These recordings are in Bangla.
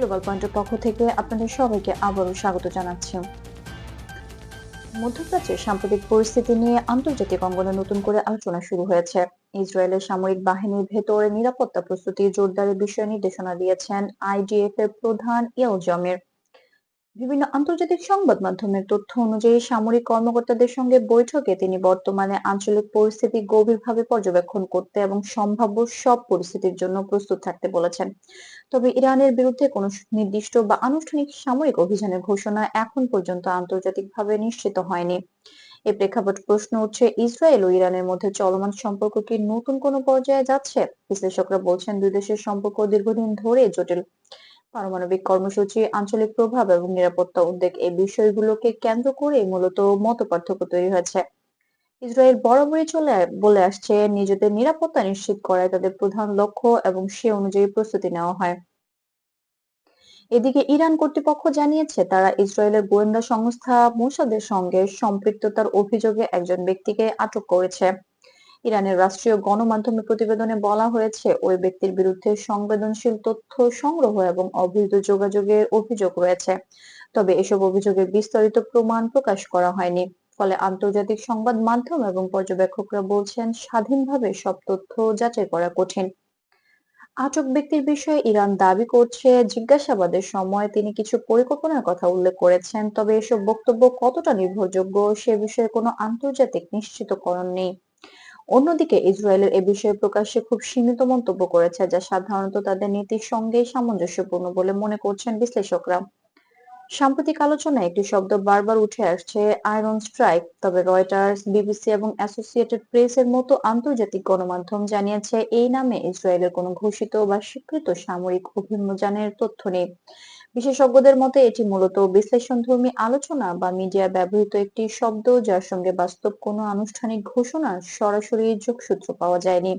গ্লোবাল পয়েন্টের পক্ষ থেকে আপনাদের সবাইকে আবারও স্বাগত জানাচ্ছি। মধ্যপ্রাচ্যের সাম্প্রতিক পরিস্থিতি নিয়ে আন্তর্জাতিক অঙ্গনে নতুন করে আলোচনা শুরু হয়েছে। ইসরায়েলের সামরিক বাহিনীর ভেতরে নিরাপত্তা প্রস্তুতি জোরদারের বিষয়ে নির্দেশনা দিয়েছেন আইডিএফ এর প্রধান ইয়াল জমির। বিভিন্ন আন্তর্জাতিক সংবাদ মাধ্যমের তথ্য অনুযায়ী সামরিক কর্মকর্তাদের সঙ্গে বৈঠকে তিনি বর্তমানে আঞ্চলিক পরিস্থিতি গভীরভাবে পর্যবেক্ষণ করতে এবং সম্ভাব্য সব পরিস্থিতির জন্য প্রস্তুত থাকতে বলেছেন। তবে ইরানের বিরুদ্ধে কোনো নির্দিষ্ট বা আনুষ্ঠানিক সামরিক অভিযানের ঘোষণা এখন পর্যন্ত আন্তর্জাতিকভাবে নিশ্চিত হয়নি। এ প্রেক্ষাপট প্রশ্ন উঠছে, ইসরায়েল ও ইরানের মধ্যে চলমান সম্পর্ক কি নতুন কোনো পর্যায়ে যাচ্ছে? বিশ্লেষকরা বলছেন, দুই দেশের সম্পর্ক দীর্ঘদিন ধরে জটিল। পারমাণবিক কর্মসূচি, আঞ্চলিক প্রভাব এবং নিরাপত্তা উদ্বেগ এই বিষয়গুলোকে কেন্দ্র করে মূলত মতপার্থক্য তৈরি হয়েছে। ইসরায়েল বরাবরই চলে বলে আসছে, নিজেদের নিরাপত্তা নিশ্চিত করাই তাদের প্রধান লক্ষ্য এবং সে অনুযায়ী প্রস্তুতি নেওয়া হয়। এদিকে ইরান কর্তৃপক্ষ জানিয়েছে, তারা ইসরায়েলের গোয়েন্দা সংস্থা মোসাদের সঙ্গে সম্পৃক্ততার অভিযোগে একজন ব্যক্তিকে আটক করেছে। ইরানের রাষ্ট্রীয় গণমাধ্যমের প্রতিবেদনে বলা হয়েছে, ওই ব্যক্তির বিরুদ্ধে সংবেদনশীল তথ্য সংগ্রহ এবং অবৈধ যোগাযোগের অভিযোগ রয়েছে। তবে এসব অভিযোগের বিস্তারিত প্রমাণ প্রকাশ করা হয়নি। ফলে আন্তর্জাতিক সংবাদ মাধ্যম এবং পর্যবেক্ষকরা বলছেন, স্বাধীনভাবে সব তথ্য যাচাই করা কঠিন। আটক ব্যক্তির বিষয়ে ইরান দাবি করছে, জিজ্ঞাসাবাদের সময় তিনি কিছু পরিকল্পনার কথা উল্লেখ করেছেন, তবে এসব বক্তব্য কতটা নির্ভরযোগ্য সে বিষয়ে কোনো আন্তর্জাতিক নিশ্চিতকরণ নেই। অন্যদিকে ইসরায়েলের এ বিষয়ে প্রকাশ্যে খুব সীমিত মন্তব্য করেছে, যা সাধারণত তাদের নীতির সঙ্গে সামঞ্জস্যপূর্ণ বলে মনে করছেন বিশ্লেষকরা। সাম্প্রতিক আলোচনায় একটি শব্দ বারবার উঠে আসছে, আয়রন স্ট্রাইক। তবে রয়টার্স, বিবিসি এবং অ্যাসোসিয়েটেড প্রেস এর মতো আন্তর্জাতিক গণমাধ্যম জানিয়েছে, এই নামে ইসরায়েলের কোনো ঘোষিত বা স্বীকৃত সামরিক অভিযানের তথ্য নেই। বিশেষজ্ঞদের মতে এটি মূলত বিশ্লেষণধর্মী আলোচনা বা মিডিয়া ব্যবহৃত একটি শব্দ যার সঙ্গে বাস্তব কোনো আনুষ্ঠানিক ঘোষণার সরাসরি যোগসূত্র পাওয়া যায়নি।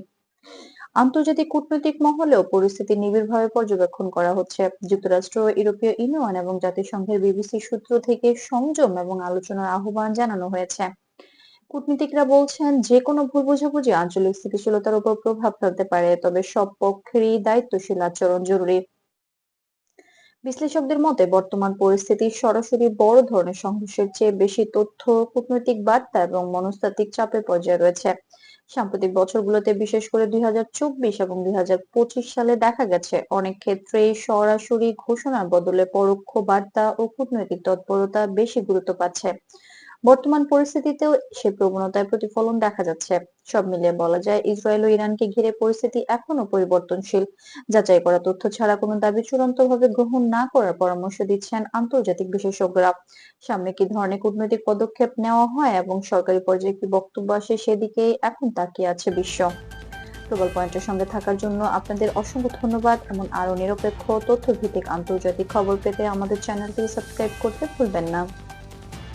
আন্তর্জাতিক কূটনৈতিক মহলেও পরিস্থিতি নিবিড়ভাবে পর্যবেক্ষণ করা হচ্ছে। যুক্তরাষ্ট্র, ইউরোপীয় ইউনিয়ন এবং জাতিসংঘের বিবিসি সূত্র থেকে সংযম এবং আলোচনার আহ্বান জানানো হয়েছে। কূটনীতিকরা বলছেন যে কোনো ভুল বোঝাবুঝি আঞ্চলিক স্থিতিশীলতার উপর প্রভাব ফেলতে পারে, তবে সব পক্ষেরই দায়িত্বশীল আচরণ জরুরি। বিশ্লেষকদের মতে, বর্তমান পরিস্থিতি সরাসরি বড় ধরনের সংঘর্ষের চেয়ে বেশি তথ্য, কূটনৈতিক বার্তা এবং মনস্তাত্ত্বিক চাপের পর্যায়ে রয়েছে। সাম্প্রতিক বছরগুলোতে বিশেষ করে দুই হাজার চব্বিশ এবং দুই হাজার পঁচিশ সালে দেখা গেছে, অনেক ক্ষেত্রে সরাসরি ঘোষণার বদলে পরোক্ষ বার্তা ও কূটনৈতিক তৎপরতা বেশি গুরুত্ব পাচ্ছে। বর্তমান পরিস্থিতিতেও সে প্রবণতায় প্রতিফলন দেখা যাচ্ছে। সব মিলিয়ে বলা যায়, ইসরায়েল ও ইরানকে ঘিরে পরিস্থিতি এখনও পরিবর্তনশীল। যাচাই করা তথ্য ছাড়া কোনো দাবি চূড়ান্তভাবে গ্রহণ না করার পরামর্শ দিচ্ছেন আন্তর্জাতিক বিশেষজ্ঞরা। সামনে কি ধরনের কূটনৈতিক পদক্ষেপ নেওয়া হয় এবং সরকারি পর্যায়ে কি বক্তব্য আসে সেদিকে এখন তাকিয়ে আছে বিশ্ব। গ্লোবাল পয়েন্টের সঙ্গে থাকার জন্য আপনাদের অসংখ্য ধন্যবাদ এমন আরও নিরপেক্ষ তথ্য ভিত্তিক আন্তর্জাতিক খবর পেতে আমাদের চ্যানেলটি সাবস্ক্রাইব করতে ভুলবেন না।